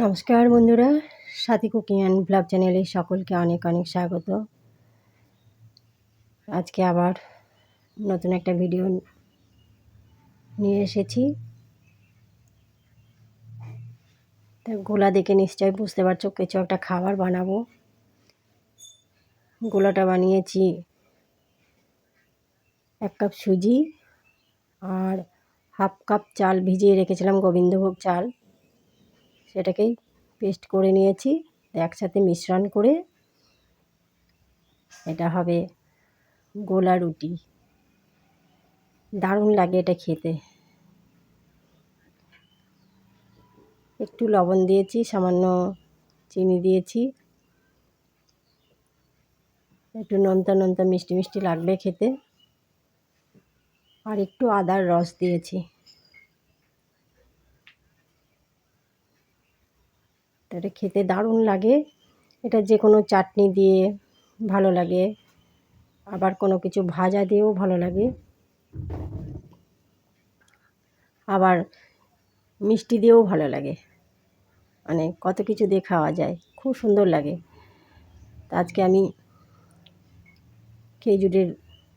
নমস্কার বন্ধুরা, সাথী cooking and blog চ্যানেলে সকলকে অনেক অনেক স্বাগত। আজকে আবার নতুন একটা ভিডিও নিয়ে এসেছি। তা গোলা দেখে নিশ্চয়ই বুঝতে পারছ, কিছু একটা খাবার বানাবো। গোলাটা বানিয়েছি এক কাপ সুজি আর হাফ কাপ চাল ভিজিয়ে রেখেছিলাম গোবিন্দভোগ চাল। সেটাকেই পেস্ট করে নিয়েছি। একসাথে মিশ্রণ করে এটা হবে গোলা রুটি। দারুণ লাগে এটা খেতে। একটু লবণ দিয়েছি, সামান্য চিনি দিয়েছি। একটু নোনতা নোনতা মিষ্টি মিষ্টি লাগবে খেতে। আর একটু আদার রস দিয়েছি। এটা খেতে দারুণ লাগে। এটা যে কোনো চাটনি দিয়ে ভালো লাগে। আবার কোনো কিছু ভাজা দিয়েও ভালো লাগে। আবার মিষ্টি দিয়েও ভালো লাগে। মানে কত কিছু দিয়ে খাওয়া যায়। খুব সুন্দর লাগে। তা আজকে আমি খেজুরের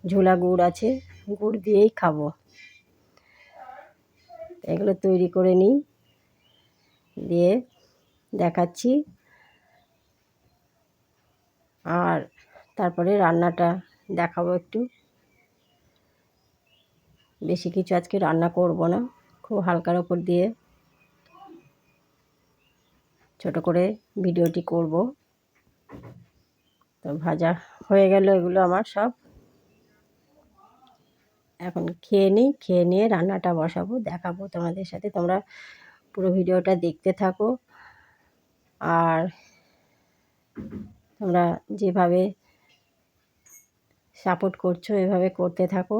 ঝোলা গুড় আছে, গুড় দিয়েই খাব। এগুলো তৈরি করে নিই। দিয়ে দেখাচ্ছি। আর তারপরে রান্নাটা দেখাবো একটু। বেশি কিছু আজকে রান্না করব না, খুব হালকার ওপর দিয়ে ছোট করে ভিডিওটি করব। তো ভাজা হয়ে গেল এগুলো আমার সব। এখন খেয়ে নিই, খেয়ে নিয়ে রান্নাটা বসাবো, দেখাবো তোমাদের সাথে। তোমরা পুরো ভিডিওটা দেখতে থাকো। আর তোমরা যেভাবে সাপোর্ট করছ, এভাবে করতে থাকো।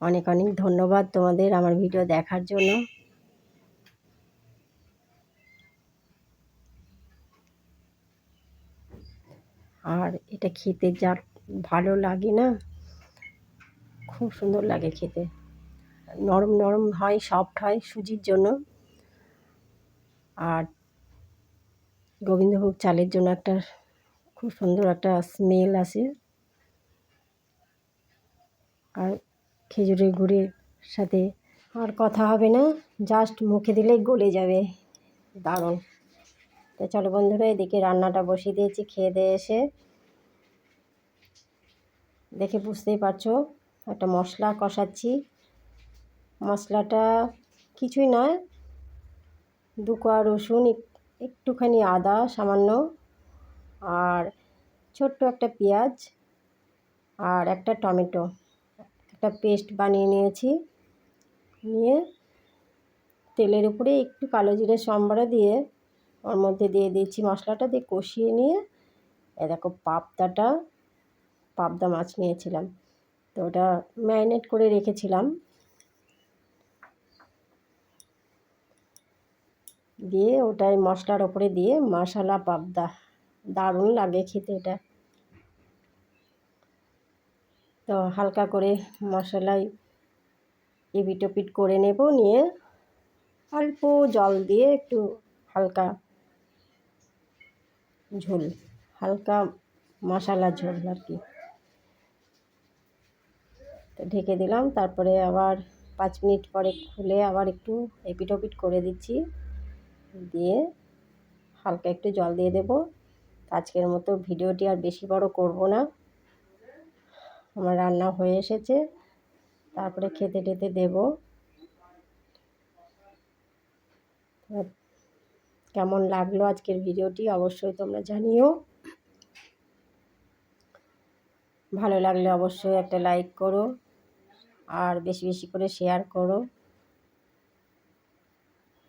অনেক অনেক ধন্যবাদ তোমাদের আমার ভিডিও দেখার জন্য। আর এটা খেতে যা ভালো লাগে না, খুব সুন্দর লাগে খেতে। নরম নরম হয় সফট হয়, সুজির জন্য। আর গোবিন্দভোগ চালের জন্য একটা খুব সুন্দর একটা স্মেল আসে। আর খেজুরের গুড়ের সাথে আর কথা হবে না জাস্ট মুখে দিলেই গলে যাবে। দারুণ। তো চলো বন্ধুরা, এদিকে রান্নাটা বসিয়ে দিয়েছি, খেয়ে দিয়ে এসে। দেখে বুঝতেই পারছ, একটা মশলা কষাচ্ছি। মশলাটা কিছুই নয় দু কোয়া রসুন একটুখানি আদা সামান্য আর ছোট্ট একটা পেঁয়াজ আর একটা টমেটো। একটা পেস্ট বানিয়ে নিয়েছি। নিয়ে তেলের উপরে একটু কালো জিরে সম্বরা দিয়ে ওর মধ্যে দিয়ে দিয়েছি মশলাটা দিয়ে কষিয়ে নিয়ে। এ দেখো পাবদাটা, পাবদা মাছ নিয়েছিলাম। তো ওটা ম্যারিনেট করে রেখেছিলাম। দিয়ে ওটাই মশলার ওপরে দিয়ে মশলা পাবদা। দারুণ লাগে খেতে এটা। তো হালকা করে মশলায় এপিট ওপিট করে নেব, নিয়ে অল্প জল দিয়ে একটু হালকা ঝোল, হালকা মশলা ঝোল আর কি। তো ঢেকে দিলাম, তারপরে আবার পাঁচ মিনিট পরে খুলে আবার একটু এপিট ওপিট করে দিচ্ছি। দিয়ে হালকা একটু জল দিয়ে দেব। আজকের মতো ভিডিওটি আর বেশি বড় করব না। আমার রান্না হয়ে এসেছে। তারপরে খেতে টেতে দেব। কেমন লাগল আজকের ভিডিওটি অবশ্যই তোমরা জানিও। ভালো লাগলে অবশ্যই একটা লাইক করো। আর বেশি বেশি করে শেয়ার করো।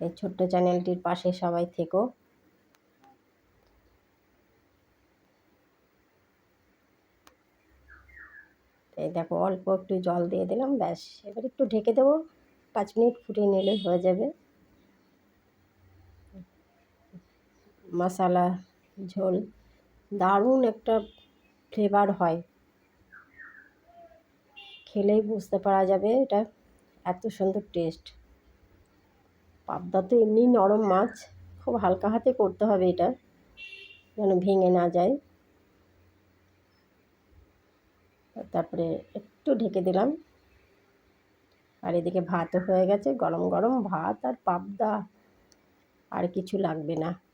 এই ছোট্ট চ্যানেলটির পাশে সবাই থেকো। এই দেখো, অল্প একটু জল দিয়ে দিলাম, ব্যাস। এবার একটু ঢেকে দেবো, পাঁচ মিনিট ফুটিয়ে নিলে হয়ে যাবে। মশালা, ঝোল, দারুণ একটা ফ্লেভার হয়। খেলেই বুঝতে পারা যাবে এটা, এত সুন্দর টেস্ট পাবদা তো এমনি নরম মাছ। খুব হালকা হাতে করতে হবে এটা, যেন ভেঙে না যায়। তারপরে একটু ঢেকে দিলাম। আর এদিকে ভাতও হয়ে গেছে, গরম গরম ভাত আর পাবদা। আর কিছু লাগবে না।